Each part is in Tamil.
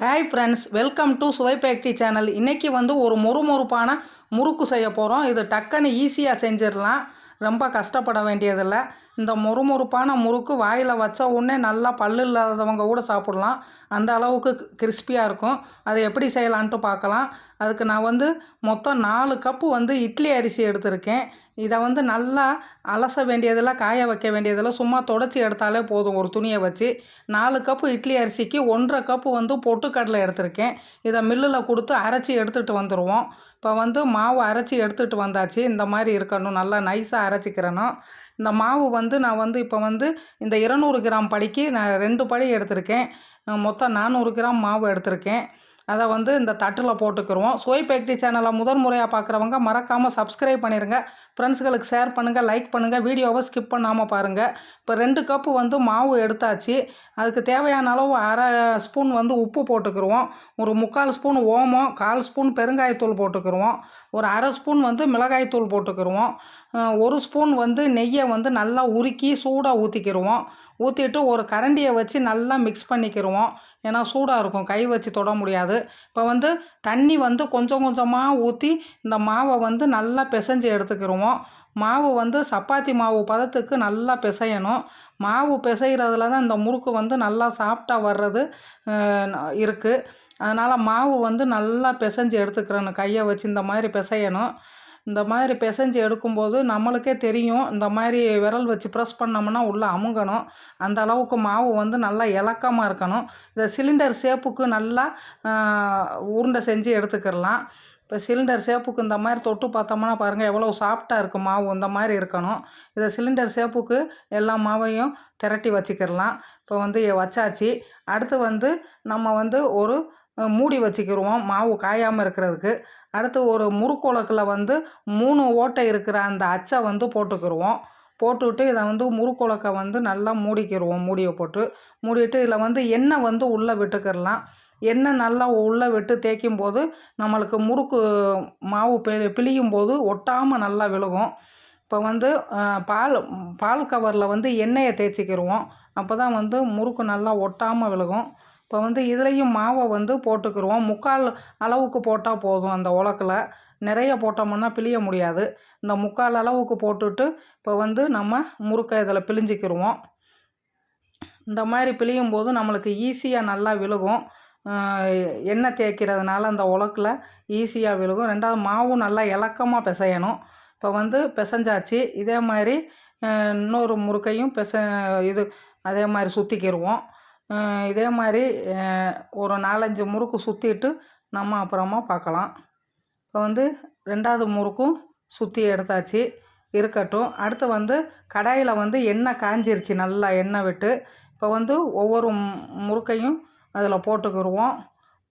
Hi friends welcome to Suvai bakery channel இன்றைக்கி வந்து ஒரு மொறுமொறுப்பான முறுக்கு செய்ய போகிறோம் இது டக்குன்னு ஈஸியாக செஞ்சிடலாம். ரொம்ப கஷ்டப்பட வேண்டியதில்லை. இந்த மொறுமொறுப்பான முறுக்கு வாயில் வச்ச உடனே நல்லா பல்லு இல்லாதவங்க கூட சாப்பிட்லாம். அந்த அளவுக்கு கிறிஸ்பியாக இருக்கும். அதை எப்படி செய்யலான்ட்டு பார்க்கலாம். அதுக்கு நான் வந்து மொத்தம் நாலு கப்பு வந்து இட்லி அரிசி எடுத்திருக்கேன். இதை வந்து நல்லா அலச வேண்டியதில் காய வைக்க வேண்டியதில் சும்மா தொடச்சி எடுத்தாலே போதும் ஒரு துணியை வச்சு. நாலு கப்பு இட்லி அரிசிக்கு ஒன்றரை கப்பு வந்து பொட்டுக்கடலை எடுத்திருக்கேன். இதை மில்லில் கொடுத்து அரைச்சி எடுத்துகிட்டு வந்துடுவோம் இப்போ வந்து மாவு அரைச்சி எடுத்துகிட்டு வந்தாச்சு. இந்த மாதிரி இருக்கணும் நல்லா நைஸாக அரைச்சிக்கிறணும். இந்த மாவு வந்து நான் வந்து இப்போ வந்து இந்த இருநூறு கிராம் படிக்கு நான் ரெண்டு படி எடுத்திருக்கேன். மொத்தம் நானூறு கிராம் மாவு எடுத்திருக்கேன். அதை வந்து இந்த தட்டில் போட்டுக்கிருவோம். சோய் பேக்ட்ரி சேனலை முதல் முறையாக பார்க்குறவங்க மறக்காமல் சப்ஸ்கிரைப் பண்ணிடுங்க ஃப்ரெண்ட்ஸுகளுக்கு ஷேர் பண்ணுங்கள் லைக் பண்ணுங்கள் வீடியோவை ஸ்கிப் பண்ணாமல் பாருங்கள் இப்போ ரெண்டு கப்பு வந்து மாவு எடுத்தாச்சு. அதுக்கு தேவையான அளவு அரை ஸ்பூன் வந்து உப்பு போட்டுக்கிருவோம். ஒரு முக்கால் ஸ்பூன் ஓமம் கால் ஸ்பூன் பெருங்காயத்தூள் போட்டுக்கிருவோம். ஒரு அரை ஸ்பூன் வந்து மிளகாய்த்தூள் போட்டுக்கிருவோம். ஒரு ஸ்பூன் வந்து நெய்யை வந்து நல்லா உருக்கி சூடாக ஊற்றிக்கிருவோம் ஊற்றிட்டு ஒரு கரண்டியை வச்சு நல்லா மிக்ஸ் பண்ணிக்கிருவோம். ஏன்னா சூடாக இருக்கும் கை வச்சு தொட முடியாது. இப்போ வந்து தண்ணி வந்து கொஞ்சம் கொஞ்சமாக ஊற்றி இந்த மாவை வந்து நல்லா பிசைஞ்சு எடுத்துக்கிடுவோம் மாவு வந்து சப்பாத்தி மாவு பதத்துக்கு நல்லா பிசையணும். மாவு பிசைகிறதுல தான் இந்த முறுக்கு வந்து நல்லா சாஃப்டாக வர்றது இருக்குது அதனால் மாவு வந்து நல்லா பிசைஞ்சு எடுத்துக்கிறணும் கையை வச்சு இந்த மாதிரி பிசையணும். இந்த மாதிரி பிசைஞ்சு எடுக்கும்போது நம்மளுக்கே தெரியும் இந்த மாதிரி விரல் வச்சு ப்ரெஸ் பண்ணோம்னா உள்ளே அமுங்கணும். அந்த அளவுக்கு மாவு வந்து நல்லா இலக்கமாக இருக்கணும். இந்த சிலிண்டர் ஷேப்புக்கு நல்லா உருண்டை செஞ்சு எடுத்துக்கிடலாம். இப்போ சிலிண்டர் ஷேப்புக்கு இந்த மாதிரி தொட்டு பார்த்தோம்னா பாருங்கள் எவ்வளோ சாஃப்டாக இருக்குது மாவு இந்த மாதிரி இருக்கணும். இதை சிலிண்டர் ஷேப்புக்கு எல்லா மாவையும் திரட்டி வச்சுக்கிடலாம். இப்போ வந்து வச்சாச்சு. அடுத்து வந்து நம்ம வந்து ஒரு மூடி வச்சுக்கிடுவோம் மாவு காயாமல் இருக்கிறதுக்கு. அடுத்து ஒரு முறுக்குழக்கில் வந்து மூணு ஓட்டை இருக்கிற அந்த அச்சை வந்து போட்டுக்கிடுவோம் போட்டுவிட்டு இதை வந்து முறுக்குழக்கை வந்து நல்லா மூடிக்கிடுவோம் மூடியை போட்டு. மூடிட்டு இதில் வந்து எண்ணெய் வந்து உள்ளே விட்டுக்கிடலாம் எண்ணெய் நல்லா உள்ளே விட்டு தேய்க்கும் போது நம்மளுக்கு முறுக்கு மாவு பி பிழியும் போது ஒட்டாமல் நல்லா விழுகும். இப்போ வந்து பால் பால் கவரில் வந்து எண்ணெயை தேய்ச்சிக்கிடுவோம் அப்போ தான் வந்து முறுக்கு நல்லா ஒட்டாமல் விழுகும். இப்போ வந்து இதுலேயும் மாவை வந்து போட்டுக்கிருவோம். முக்கால் அளவுக்கு போட்டால் போதும் அந்த உலக்கில். நிறைய போட்டோம்னா பிழிய முடியாது. இந்த முக்கால் அளவுக்கு போட்டுட்டு இப்போ வந்து நம்ம முறுக்கை இதில் பிழிஞ்சிக்கிருவோம். இந்த மாதிரி பிழியும் போது நம்மளுக்கு ஈஸியாக நல்லா விழுகும். எண்ணெய் தேய்க்கிறதுனால அந்த உலக்கில் ஈஸியாக விழுகும். ரெண்டாவது மாவும் நல்லா இலக்கமாக பிசையணும். இப்போ வந்து பிசைஞ்சாச்சு. இதே மாதிரி இன்னொரு முறுக்கையும் பிச இது அதே மாதிரி சுற்றிக்கிடுவோம் இதே மாதிரி ஒரு நாலஞ்சு முறுக்கு சுற்றிட்டு நம்ம அப்புறமா பார்க்கலாம் இப்போ வந்து ரெண்டாவது முறுக்கும் சுற்றி எடுத்தாச்சு இருக்கட்டும். அடுத்து வந்து கடாயில் வந்து எண்ணெய் காஞ்சிருச்சு நல்லா எண்ணெய் விட்டு. இப்போ வந்து ஒவ்வொரு முறுக்கையும் அதில் போட்டுக்கிடுவோம்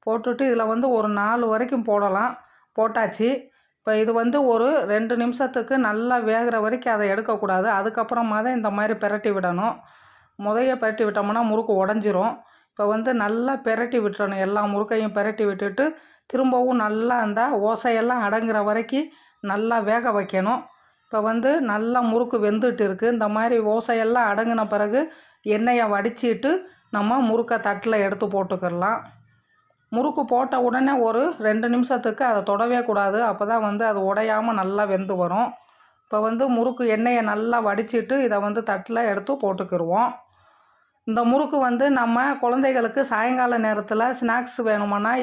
போட்டுட்டு இதில் வந்து ஒரு நாலு வரைக்கும் போடலாம். போட்டாச்சு. இப்போ இது வந்து ஒரு ரெண்டு நிமிஷத்துக்கு நல்லா வேகிற வரைக்கும் அதை எடுக்கக்கூடாது. அதுக்கப்புறமா தான் இந்த மாதிரி பிரட்டி விடணும். முதைய பரட்டி விட்டோம்னா முறுக்கு உடஞ்சிரும். இப்போ வந்து நல்லா பெரட்டி விட்டுறணும். எல்லா முறுக்கையும் பெரட்டி விட்டுட்டு திரும்பவும் நல்லா அந்த ஓசையெல்லாம் அடங்குற வரைக்கும் நல்லா வேக வைக்கணும். இப்போ வந்து நல்லா முறுக்கு வெந்துட்டு இருக்குது இந்த மாதிரி ஓசையெல்லாம் அடங்கின பிறகு எண்ணெயை வடிச்சிட்டு நம்ம முறுக்கை தட்டில் எடுத்து போட்டுக்கிடலாம். முறுக்கு போட்ட உடனே ஒரு ரெண்டு நிமிஷத்துக்கு அதை தொடவே கூடாது. அப்போ தான் வந்து அது உடையாமல் நல்லா வெந்து வரும். இப்போ வந்து முறுக்கு எண்ணெயை நல்லா வடிச்சிட்டு இதை வந்து தட்டில் எடுத்து போட்டுக்கிடுவோம். இந்த முறுக்கு வந்து நம்ம குழந்தைகளுக்கு சாயங்கால நேரத்தில் ஸ்நாக்ஸ் வேணுமானா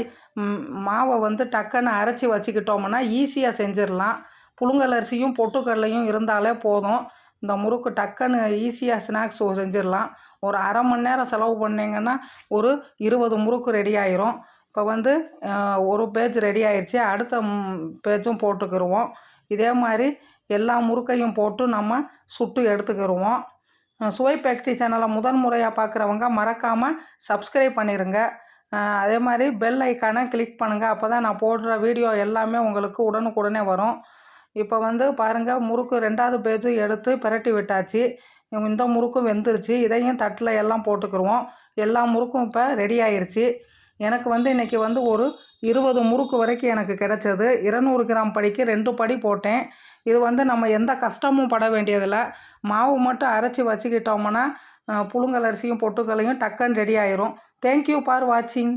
மாவை வந்து டக்குன்னு அரைச்சி வச்சுக்கிட்டோம்னா ஈஸியாக செஞ்சிடலாம். புழுங்கல் அரிசியும் பொட்டுக்கடலையும் இருந்தாலே போதும். இந்த முறுக்கு டக்குன்னு ஈஸியாக ஸ்நாக்ஸ் செஞ்சிடலாம். ஒரு அரை மணி நேரம் செலவு பண்ணிங்கன்னா ஒரு இருபது முறுக்கு ரெடி ஆயிரும். இப்போ வந்து ஒரு பேஜ் ரெடி ஆயிடுச்சு அடுத்த பேஜும் போட்டுக்கிடுவோம் இதே மாதிரி எல்லா முறுக்கையும் போட்டு நம்ம சுட்டு எடுத்துக்கிடுவோம் சுவை ஃபேக்ட்ரி சேனலை முதன் முறையாக பார்க்குறவங்க மறக்காமல் சப்ஸ்கிரைப் பண்ணிடுங்க அதே மாதிரி பெல் ஐக்கானை கிளிக் பண்ணுங்கள் அப்போ தான் நான் போடுற வீடியோ எல்லாமே உங்களுக்கு உடனுக்குடனே வரும். இப்போ வந்து பாருங்கள் முறுக்கு ரெண்டாவது பேஜும் எடுத்து பிரட்டி விட்டாச்சு. இந்த முறுக்கும் வெந்துருச்சு. இதையும் தட்டில் எல்லாம் போட்டுக்கிருவோம். எல்லா முறுக்கும் இப்போ ரெடி ஆயிடுச்சு எனக்கு வந்து இன்றைக்கி வந்து ஒரு இருபது முறுக்கு வரைக்கும் எனக்கு கிடச்சது. இருநூறு கிராம் படிக்கு ரெண்டு படி போட்டேன். இது வந்து நம்ம எந்த கஷ்டமும் பட வேண்டியதில்லை. மாவு மட்டும் அரைச்சி வச்சுக்கிட்டோம்னா புழுங்கல் அரிசியும் பொட்டுக்கல்லையும் டக்குன்னு ரெடி ஆயிரும். தேங்க்யூ ஃபார் வாட்சிங்